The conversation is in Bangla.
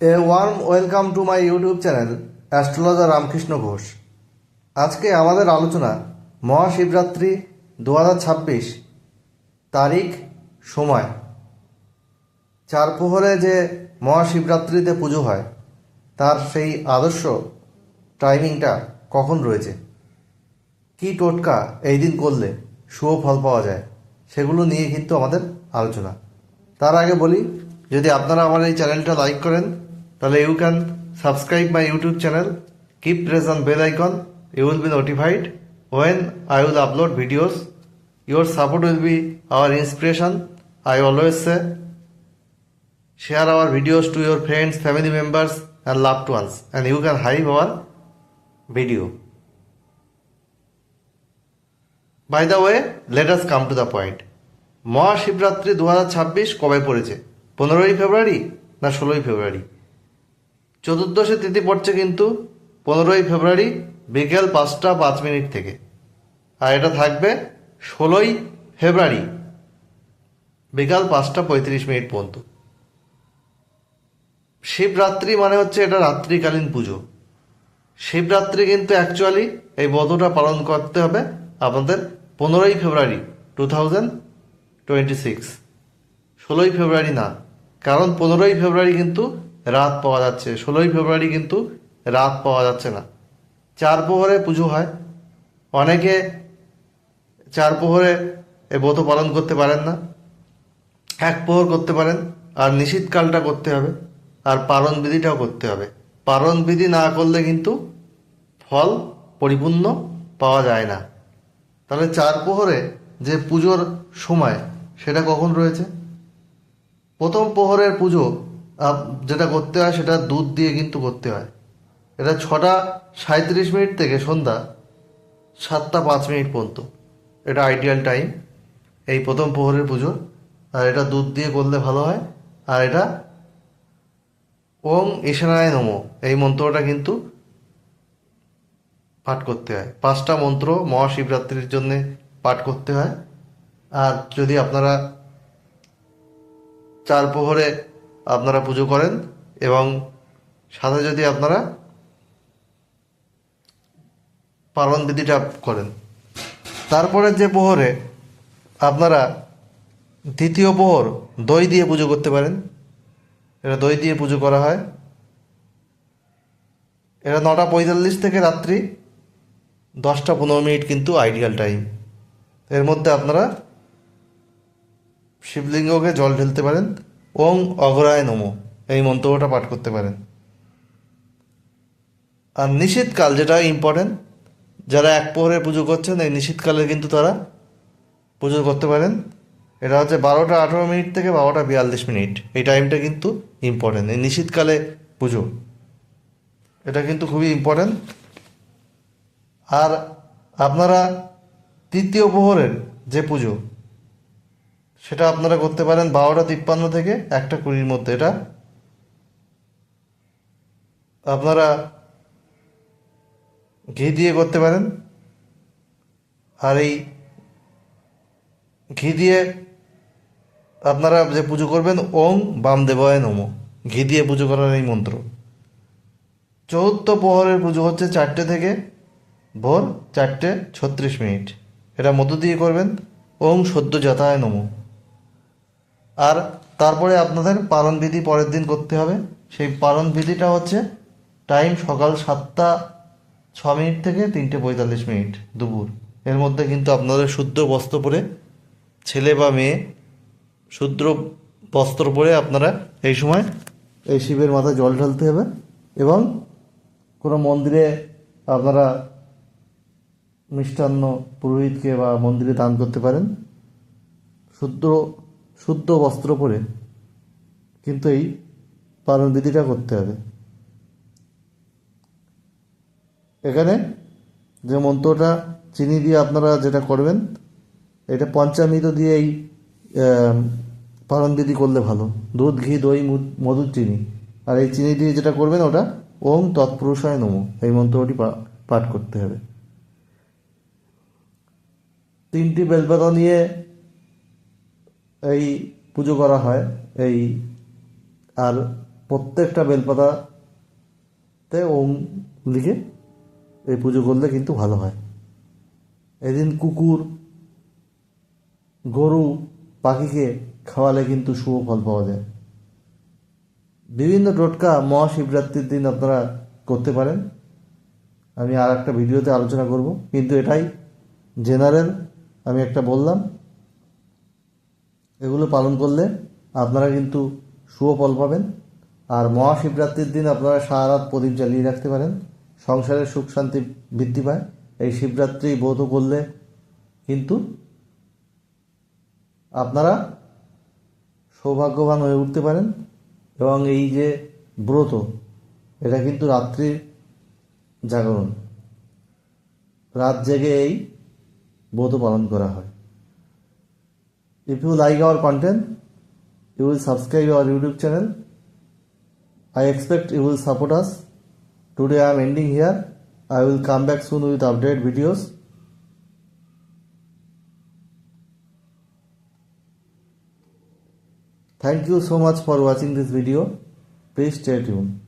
A warm welcome to my YouTube channel astrologer Ramakrishna Ghosh আজকে আমাদের আলোচনা মহাশিবরাত্রি দু হাজার ছাব্বিশ তারিখ সময়। চার প্রহরে যে মহাশিবরাত্রিতে পুজো হয়, তার সেই আদর্শ টাইমিংটা কখন রয়েছে? কি টোটকা এই দিন করলে শুভ ফল পাওয়া যায়, সেগুলো নিয়ে কিন্তু আমাদের আলোচনা। তার আগে বলি, যদি আপনারা আমার এই চ্যানেলটা লাইক করেন তাহলে you can subscribe my YouTube channel keep press on bell icon you will be notified when I will upload videos your support will be our inspiration I always say share our videos to your friends, family members, and loved ones, and you can hype our video. By the way, let us come to the point. Mahashivratri দু হাজার ছাব্বিশ কবে পড়েছে পনেরোই ফেব্রুয়ারি না ষোলোই ফেব্রুয়ারি চতুর্দশী তিথি পড়ছে কিন্তু পনেরোই ফেব্রুয়ারি বিকেল পাঁচটা পাঁচ মিনিট থেকে। আর এটা থাকবে ষোলোই ফেব্রুয়ারি বিকাল পাঁচটা পঁয়ত্রিশ মিনিট পর্যন্ত। শিবরাত্রি মানে হচ্ছে এটা রাত্রিকালীন পুজো। শিবরাত্রি কিন্তু অ্যাকচুয়ালি এই ব্রতটা পালন করতে হবে আপনাদের পনেরোই February two thousand twenty six ষোলোই ফেব্রুয়ারি না, কারণ পনেরোই ফেব্রুয়ারি কিন্তু রাত পাওয়া যাচ্ছে। ষোলোই ফেব্রুয়ারি কিন্তু রাত পাওয়া যাচ্ছে না। চার প্রহরে পুজো হয়। অনেকে চার প্রহরে এ ব্রত পালন করতে পারেন না। এক প্রহর করতে পারেন। আর নিশীতকালটা করতে হবে। আর পালন বিধিটাও করতে হবে। পালন বিধি না করলে কিন্তু ফল পরিপূর্ণ পাওয়া যায় না। তাহলে চার প্রহরে যে পুজোর সময় সেটা কখন রয়েছে? প্রথম প্রহরের পুজো যেটা করতে হয় সেটা দুধ দিয়ে কিন্তু করতে হয়। এটা ছটা সাঁত্রিশ মিনিট থেকে সন্ধ্যা সাতটা পাঁচ মিনিট পর্যন্ত। এটা আইডিয়াল টাইম এই প্রথম প্রহরের পুজো। আর এটা দুধ দিয়ে করলে ভালো হয়। আর এটা ওম ঈশানায় নমো। এই মন্ত্রটা কিন্তু পাঠ করতে হয়। পাঁচটা মন্ত্র মহাশিবরাত্রির জন্য পাঠ করতে হয়। আর যদি আপনারা চার প্রহরে আপনারা পুজো করেন এবং সাথে যদি আপনারা পালন বিধিটা করেন। তারপরে যে প্রহরে আপনারা দ্বিতীয় প্রহর দই দিয়ে পুজো করতে পারেন। এটা দই দিয়ে পুজো করা হয়। এটা নটা পঁয়তাল্লিশ থেকে রাত্রি দশটা পনেরো মিনিট কিন্তু আইডিয়াল টাইম। এর মধ্যে আপনারা শিবলিঙ্গকে জল ঢেলতে পারেন। ওং অগরায় নমো। এই মন্ত্রটা পাঠ করতে পারেন। আর নিশীতকাল যেটা ইম্পর্টেন্ট যারা এক প্রহরে পুজো করছেন, এই নিশীতকালে কিন্তু তারা পুজো করতে পারেন। এটা হচ্ছে বারোটা আঠেরো মিনিট থেকে বারোটা বিয়াল্লিশ মিনিট। এই টাইমটা কিন্তু ইম্পর্টেন্ট এই নিশীতকালে পুজো। এটা কিন্তু খুবই ইম্পর্টেন্ট আর আপনারা তৃতীয় প্রহরের যে পুজো সেটা আপনারা করতে পারেন বারোটা তিপ্পান্ন থেকে একটা কুড়ির মধ্যে, এটা? আপনারা ঘি দিয়ে করতে পারেন। আর এই ঘি দিয়ে আপনারা যে পুজো করবেন, ওং বামদেবায় নমো। ঘি দিয়ে পুজো করার এই মন্ত্র। চৌদ্দ প্রহরের পুজো হচ্ছে চারটে থেকে ভোর চারটে ছত্রিশ মিনিট। এটা মধ্য দিয়ে করবেন। ওং সদ্য যথায় নমো। আর তারপরে আপনাদের পালন বিধি পরের দিন করতে হবে। সেই পালন বিধিটা হচ্ছে টাইম সকাল সাতটা ছ মিনিট থেকে তিনটে পঁয়তাল্লিশ মিনিট দুপুর। এর মধ্যে কিন্তু আপনাদের শুদ্ধ বস্ত্র পরে ছেলে বা মেয়ে শুদ্র বস্ত্র পরে আপনারা এই সময় এই শিবের মাথায় জল ঢালতে হবে এবং কোনো মন্দিরে আপনারা মিষ্টান্ন পুরোহিতকে বা মন্দিরে দান করতে পারেন। শুদ্ধ শুদ্ধ বস্ত্র পরে কিন্তু এই পালন বিধিটা করতে হবে। এখানে যে মন্ত্রটা চিনি দিয়ে আপনারা যেটা করবেন, এটা পঞ্চামৃত দিয়ে এই পালন বিধি করলে ভালো। দুধ, ঘি, দই মধুর চিনি। আর এই চিনি দিয়ে যেটা করবেন, ওটা ওম তৎপুরুষায় নমো। এই মন্ত্রটি পাঠ করতে হবে। তিনটি বেলপাতা নিয়ে এই পুজো করা হয়, এই, আর প্রত্যেকটা বেলপাতাতে ওম লিখে এই পুজো করলে কিন্তু ভালো হয়। এদিন কুকুর, গরু, পাখিকে খাওয়ালে কিন্তু শুভ ফল পাওয়া যায়। বিভিন্ন টোটকা মহাশিবরাত্রির দিন আপনারা করতে পারেন। আমি আর একটা ভিডিওতে আলোচনা করব, কিন্তু এটাই জেনারেল আমি একটা বললাম। এগুলো পালন করলে আপনারা কিন্তু শুভ ফল পাবেন। আর মহাশিবরাত্রির দিন আপনারা সারা রাত প্রদীপ জ্বালিয়ে রাখতে পারেন। সংসারের সুখ শান্তি বৃদ্ধি পায়। এই শিবরাত্রি বোধ করলে কিন্তু আপনারা সৌভাগ্যবান হয়ে উঠতে পারেন। এবং এই যে ব্রত, এটা কিন্তু রাত্রির জাগরণ। রাত জেগে এই ব্রত পালন করা হয়। If you like our content, you will subscribe our YouTube channel. I expect you will support us. Today I am ending here. I will come back soon with update videos. Thank you so much for watching this video. Please stay tuned.